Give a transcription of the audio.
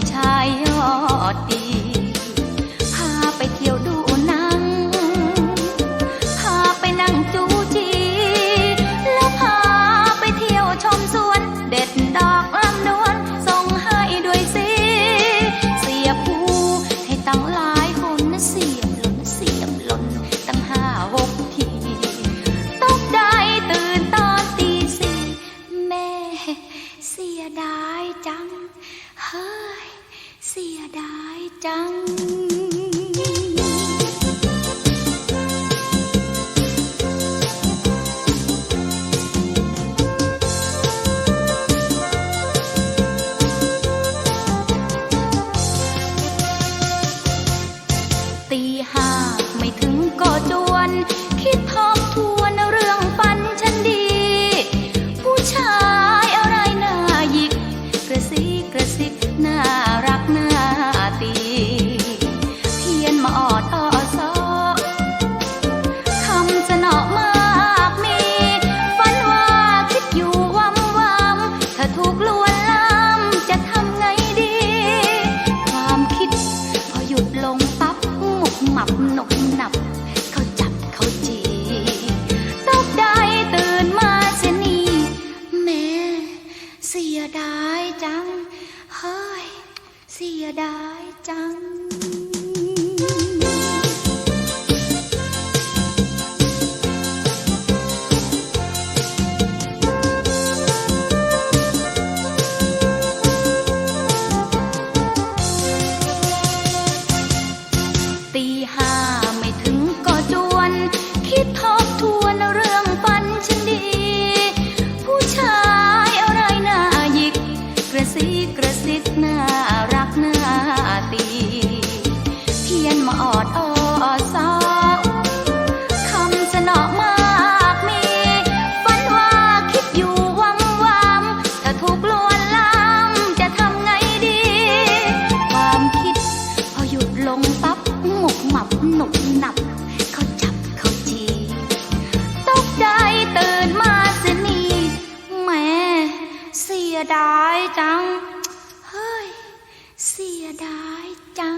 ผู้ชายยอดดี พาไปเที่ยวดูหนัง พาไปนั่งจูจี แล้วพาไปเที่ยวชมสวน เด็ดดอกลำนวน ส่งให้ด้วยสิ เสียผู้ให้ตั้งหลายคนเสียมหล่นเสียมหล่นตั้งห้าหกที ตกได้ตื่นตอนตีสี่แม่เสียดายจัง Huh. ียดายจัง ตีห้าไม่ถึงก็จวน คิดทบทวนเรื่องไป มับหนกหนับ เขาจับเขาจีตกได้ตื่นมาเสียนี่แม่เสียดายจัง เฮ้ย เสียดายจัง งปั๊บหมุกหมับหนุกหนับ เขาจับเขาจีตกใจตื่นมาเสียนีแม่เสียดายจัง เฮ้ย เสียดายจัง